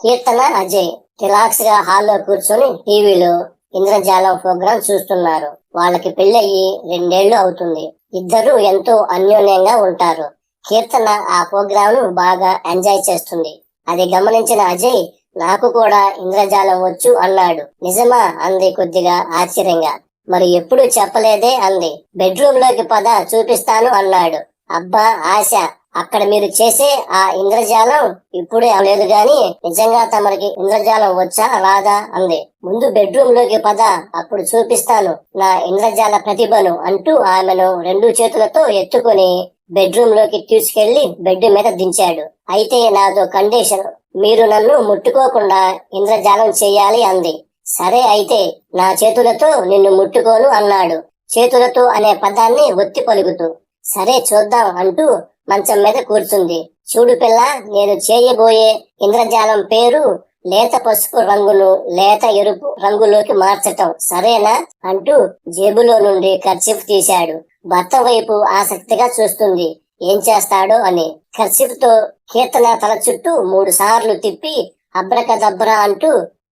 కీర్తన అజయ్ రిలాక్స్గా హాల్లో కూర్చొని టీవీలో ఇంద్రజాలం ప్రోగ్రాం చూస్తున్నారు. వాళ్ళకి పెళ్ళయి రెండేళ్ళు అవుతుంది. ఇద్దరు ఎంతో అన్యోన్యంగా ఉంటారు. కీర్తన ఆ ప్రోగ్రామ్ను బాగా ఎంజాయ్ చేస్తుంది. అది గమనించిన అజయ్ నాకు కూడా ఇంద్రజాలం వచ్చు అన్నాడు. నిజమా? అంది కొద్దిగా ఆశ్చర్యంగా. మరి ఎప్పుడు చెప్పలేదే అంది. బెడ్రూమ్లోకి పద చూపిస్తాను అన్నాడు. అబ్బా ఆశ! అక్కడ మీరు చేసే ఆ ఇంద్రజాలం ఇప్పుడే లేదు గాని నిజంగా తమరికి ఇంద్రజాలం వచ్చా రాదా అంది. ముందు బెడ్రూమ్లోకి పద అప్పుడు చూపిస్తాను నా ఇంద్రజాల ప్రతిభను అంటూ ఆమెను రెండు చేతులతో ఎత్తుకుని బెడ్రూమ్లోకి తీసుకెళ్ళి బెడ్ మీద దించాడు. అయితే నాదో కండిషన్ మీరు నన్ను ముట్టుకోకుండా ఇంద్రజాలం చేయాలి అంది. సరే అయితే నా చేతులతో నిన్ను ముట్టుకోను అన్నాడు. చేతులతో అనే పదాన్ని ఒత్తి పలుకుతూ సరే చూద్దాం అంటూ మంచం మీద కూర్చుంది. చూడు పిల్ల నేను చేయబోయే ఇంద్రజాలం పేరు లేత పసుపు రంగును లేత ఎరుపు రంగులోకి మార్చటం సరేనా? అంటూ జేబులో నుండి కర్చీఫ్ తీశాడు. భర్త వైపు ఆసక్తిగా చూస్తుంది. ఏం చేస్తాడో అని. కర్చీఫ్తో కీర్తన తల చుట్టూ మూడు సార్లు తిప్పి అబ్రకదబ్రా అంటూ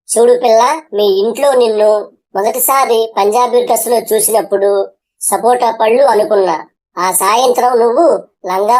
చూడు పిల్ల మీ ఇంట్లో నిన్ను మొదటిసారి పంజాబీ డ్రెస్లో చూసినప్పుడు సపోటా పళ్ళు అనుకున్నా. ఆ సాయంత్రం నువ్వు లంగా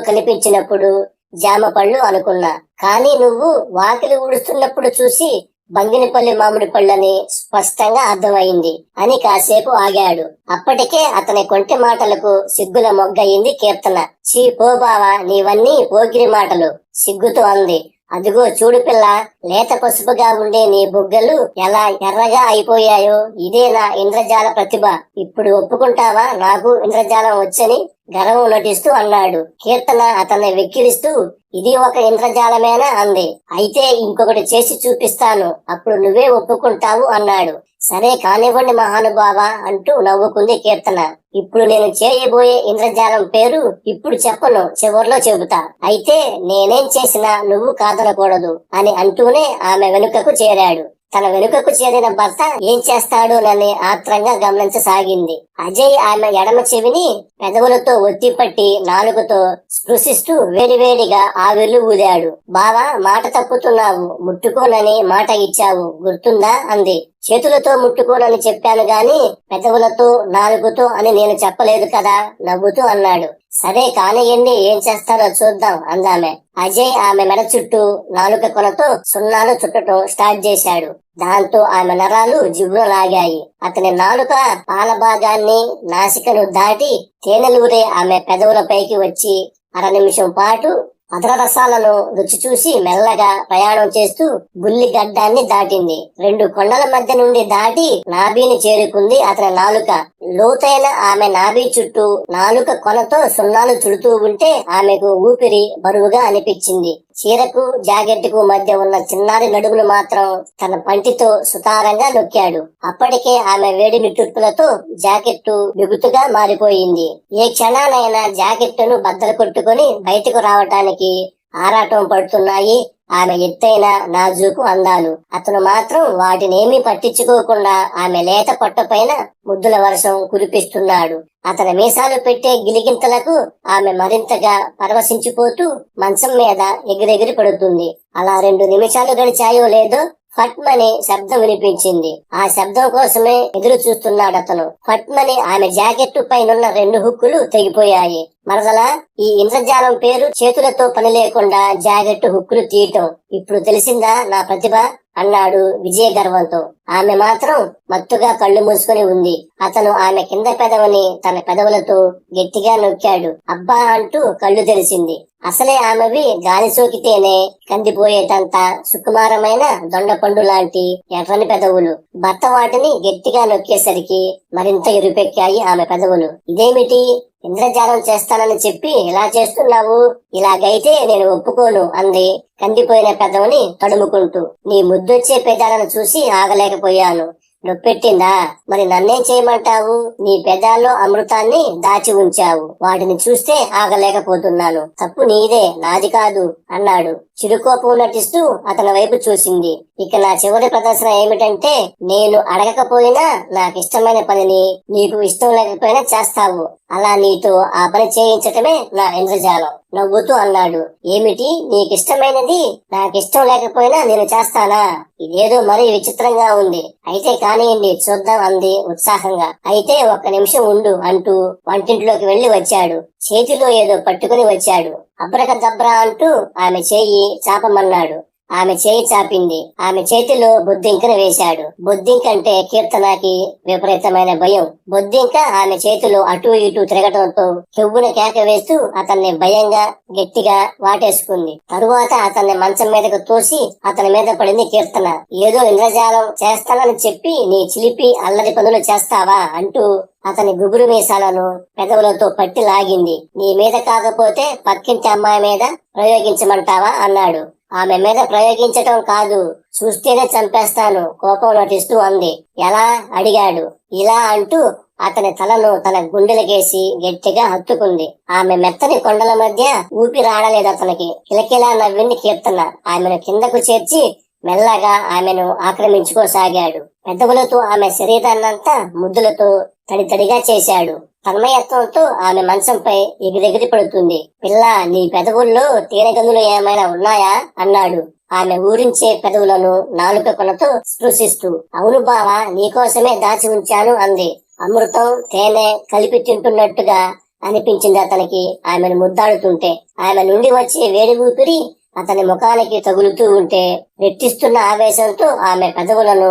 కనిపించినప్పుడు జామ పళ్ళు అనుకున్నా. కానీ నువ్వు వాకిలి ఊడుస్తున్నప్పుడు చూసి బంగినపల్లి మామిడి పళ్ళని స్పష్టంగా అర్థమైంది అని కాసేపు ఆగాడు. అప్పటికే అతని కొంటి మాటలకు సిగ్గుల మొగ్గయింది కీర్తన. చీ పో బావా నీవన్నీ పోకిరి మాటలు సిగ్గుతో అంది. అదిగో చూడు పిల్ల లేత పసుపుగా ఉండే నీ బుగ్గలు ఎలా ఎర్రగా అయిపోయాయో. ఇదే నా ఇంద్రజాల ప్రతిభ. ఇప్పుడు ఒప్పుకుంటావా? నాకు ఇంద్రజాలం వచ్చని గర్వం నటిస్తూ అన్నాడు. కీర్తన అతన్ని వెక్కిరిస్తూ ఇది ఒక ఇంద్రజాలమేనా? అంది. అయితే ఇంకొకటి చేసి చూపిస్తాను. అప్పుడు నువ్వే ఒప్పుకుంటావు అన్నాడు. సరే కానివ్వండి మహానుభావ అంటూ నవ్వుకుంది కీర్తన. ఇప్పుడు నేను చేయబోయే ఇంద్రజాలం పేరు ఇప్పుడు చెప్పను చివర్లో చెబుతా. అయితే నేనేం చేసినా నువ్వు కాదనకూడదు అని అంటూనే ఆమె వెనుకకు చేరాడు. తన వెనుకకు చేరిన భర్త ఏం చేస్తాడోనని ఆత్రంగా గమనించసాగింది. అజయ్ ఆమె ఎడమ చెవిని పెదవులతో ఒత్తిపట్టి నాలుగుతో స్పృశిస్తూ వేడివేడిగా ఆవిర్లు ఊదాడు. బావా మాట తప్పుతున్నావు ముట్టుకోనని మాట ఇచ్చావు గుర్తుందా? అంది. చేతులతో ముట్టుకోనని చెప్పాను గాని పెదవులతో నాలుగుతో అని నేను చెప్పలేదు కదా నవ్వుతూ అన్నాడు. సరే కానియండి ఏం చేస్తారో చూద్దాం అందామె. అజయ్ ఆమె మెడ చుట్టూ నాలుక కొనతో సున్నాలు చుట్టడం స్టార్ట్ చేశాడు. దాంతో ఆమె నరాలు జిగురు లాగాయి. అతని నాలుక పాల భాగాన్ని నాసికను దాటి తేనెలూరే ఆమె పెదవులపైకి వచ్చి అర నిమిషం పాటు రసాలను రుచి చూసి మెల్లగా ప్రయాణం చేస్తూ బుల్లి గడ్డాన్ని దాటింది. రెండు కొండల మధ్య నుండి దాటి నాభిని చేరుకుంది అతని నాలుక. లోతైన ఆమె నాభి చుట్టూ నాలుక కొనతో సున్నాలు చుడుతూ ఉంటే ఆమెకు ఊపిరి బరువుగా అనిపించింది. చీరకు జాకెట్కు మధ్య ఉన్న చిన్నారి నడుములు మాత్రం తన పంటితో సుతారంగా నొక్కాడు. అప్పటికే ఆమె వేడి నిట్టుర్పులతో జాకెట్టు బిగుతుగా మారిపోయింది. ఏ క్షణానైనా జాకెట్టును బద్దలు కొట్టుకుని బయటకు రావటానికి ఆరాటం పడుతున్నాయి. ఆమె ఎత్తైన నాజూకు అందాలు. అతను మాత్రం వాటినేమీ పట్టించుకోకుండా ఆమె లేత పొట్టపైన ముద్దుల వర్షం కురిపిస్తున్నాడు. అతని మీసాలు పెట్టే గిలిగింతలకు ఆమె మరింతగా పరవశించిపోతూ మంచం మీద ఎగిరెగిరి పడుతుంది. అలా రెండు నిమిషాలు గడిచాయో లేదో ఫట్మని శబ్దం వినిపించింది. ఆ శబ్దం కోసమే ఎదురు చూస్తున్నాడు అతను ఫట్మని ఆమె జాకెట్టు పైనున్న రెండు హుక్కులు తెగిపోయాయి. మరదలా ఈ ఇంద్రజాలం పేరు చేతులతో పని లేకుండా జాగట్టు హుక్కులు తీయటం. ఇప్పుడు తెలిసిందా నా ప్రతిభ? అన్నాడు విజయ గర్వంతో ఆమె మాత్రం మత్తుగా కళ్ళు మూసుకొని ఉంది. అతను ఆమె కింద పెదవిని తన పెదవులతో గట్టిగా నొక్కాడు. అబ్బా అంటూ కళ్ళు తెరిచింది. అసలే ఆమెవి గాలి సోకితేనే కందిపోయేటంత సుకుమారమైన దొండపండు లాంటి ఎర్రని పెదవులు. భర్త వాటిని గట్టిగా నొక్కేసరికి మరింత ఎరుపెక్కాయి ఆమె పెదవులు. ఇదేమిటి? ఇంద్రజాలం చేస్తానని చెప్పి ఇలా చేస్తున్నావు ఇలాగైతే నేను ఒప్పుకోను అంది కందిపోయిన పెదవుని తడుముకుంటూ. నీ ముద్దొచ్చే పెదాలను చూసి ఆగలేకపోయాను. నొప్పెట్టిందా? మరి నన్నేం చేయమంటావు? నీ పెదాల్లో అమృతాన్ని దాచి ఉంచావు. వాటిని చూస్తే ఆగలేకపోతున్నాను. తప్పు నీదే నాది కాదు అన్నాడు. చిరుకోపం నటిస్తూ అతని వైపు చూసింది. ఇక నా చివరి ప్రదర్శన ఏమిటంటే నేను అడగకపోయినా నాకు ఇష్టమైన పనిని నీకు ఇష్టం లేకపోయినా చేస్తావు. అలా నీతో ఆ పని చేయించటమే నా ఇంద్రజాలం. నవ్వుతూ అన్నాడు. ఏమిటి? నీకిష్టమైనది నాకిష్టం లేకపోయినా నేను చేస్తానా? ఇదేదో మరీ విచిత్రంగా ఉంది. అయితే కానివ్వండి చూద్దాం అంది ఉత్సాహంగా. అయితే ఒక్క నిమిషం ఉండు అంటూ వంటింట్లోకి వెళ్ళి వచ్చాడు. చేతిలో ఏదో పట్టుకుని వచ్చాడు. అబ్రక దబ్రా అంటూ ఆమె చేయి చాపమన్నాడు. ఆమె చేయి చాపింది. ఆమె చేతిలో బొద్దింకను వేశాడు. బొద్దింకంటే కీర్తనకి విపరీతమైన భయం. బొద్దింక ఆమె చేతిలో అటు ఇటు తిరగటంతో కెవ్వున కేక వేస్తూ అతన్ని భయంగా గట్టిగా వాటేసుకుంది. తరువాత అతన్ని మంచం మీదకు తోసి అతని మీద పడింది కీర్తన. ఏదో ఇంద్రజాలం చేస్తానని చెప్పి నీ చిలిపి అల్లరి పనులు చేస్తావా అంటూ అతని గుబురు మీసాలను పెదవులతో పట్టి లాగింది. నీ మీద కాకపోతే పక్కింటి అమ్మాయి మీద ప్రయోగించమంటావా అన్నాడు. ఆమె మీద ప్రయోగించటం కాదు చూస్తేనే చంపేస్తాను కోపం నటిస్తూ అంది. ఎలా? అడిగాడు. ఇలా అంటూ అతని తలను తన గుండెలకేసి గట్టిగా హత్తుకుంది. ఆమె మెత్తని కొండల మధ్య ఊపిరాడలేదు అతనికి. కిలకిలా నవ్వింది కీర్తన. ఆమెను కిందకు చేర్చి మెల్లగా ఆమెను ఆక్రమించుకోసాగాడు. పెదవులతో ఆమె శరీరాన్నంతా ముద్దులతో తడితడిగా చేశాడు. తన్మయత్వంతో ఆమె మంచంపై ఎగిరెగిరి పడుతుంది పిల్ల నీ పెదవుల్లో తేనెగందులు ఏమైనా ఉన్నాయా? అన్నాడు. ఆమె ఊరించే పెదవులను నాలుక కొనతో స్పృశిస్తూ. అవును బావా నీకోసమే దాచి ఉంచాను అంది. అమృతం తేనె కలిపి తింటున్నట్టుగా అనిపించింది అతనికి ఆమెను ముద్దాడుతుంటే. ఆమె నుండి వచ్చే వేడి ఊపిరి అతని ముఖానికి తగులుతూ ఉంటే రెట్టిస్తున్న ఆవేశంతో ఆమె పెదవులను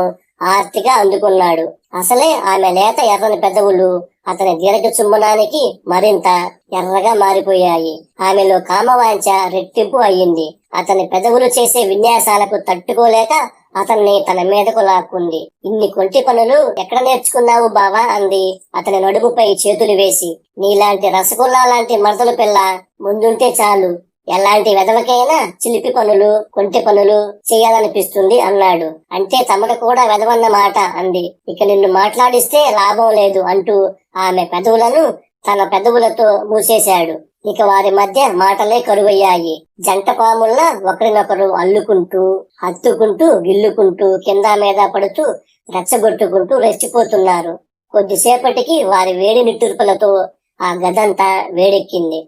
ఆర్తిగా అందుకున్నాడు. అసలే ఆమె లేత ఎర్రని పెదవులు అతని దీర్ఘ చుంబనానికి మరింత ఎర్రగా మారిపోయాయి. ఆమెలో కామవాంఛ రెట్టింపు అయ్యింది. అతని పెదవులు చేసే విన్యాసాలకు తట్టుకోలేక అతన్ని తన మీదకు లాక్కుంది. ఇన్ని కొంటి పనులు ఎక్కడ నేర్చుకున్నావు బావా అంది. అతని నడుముపై చేతులు వేసి నీలాంటి రసగుల్లా లాంటి మరదలు పిల్ల ముందుంటే చాలు. ఎలాంటి వెధవకైనా చిలిపి పనులు కొంటి పనులు చేయాలనిపిస్తుంది అన్నాడు. అంటే తమకు కూడా వెధవన్న మాట అంది. ఇక నిన్ను మాట్లాడిస్తే లాభం లేదు అంటూ ఆమె పెదవులను తన పెదవులతో మూసేశాడు. ఇక వారి మధ్య మాటలే కరువయ్యాయి. జంట పాముల్లా ఒకరినొకరు అల్లుకుంటూ హత్తుకుంటూ గిల్లుకుంటూ కింద మీద పడుతూ రెచ్చగొట్టుకుంటూ రెచ్చిపోతున్నారు. కొద్దిసేపటికి వారి వేడి నిట్టూర్పులతో ఆ గదంతా వేడెక్కింది.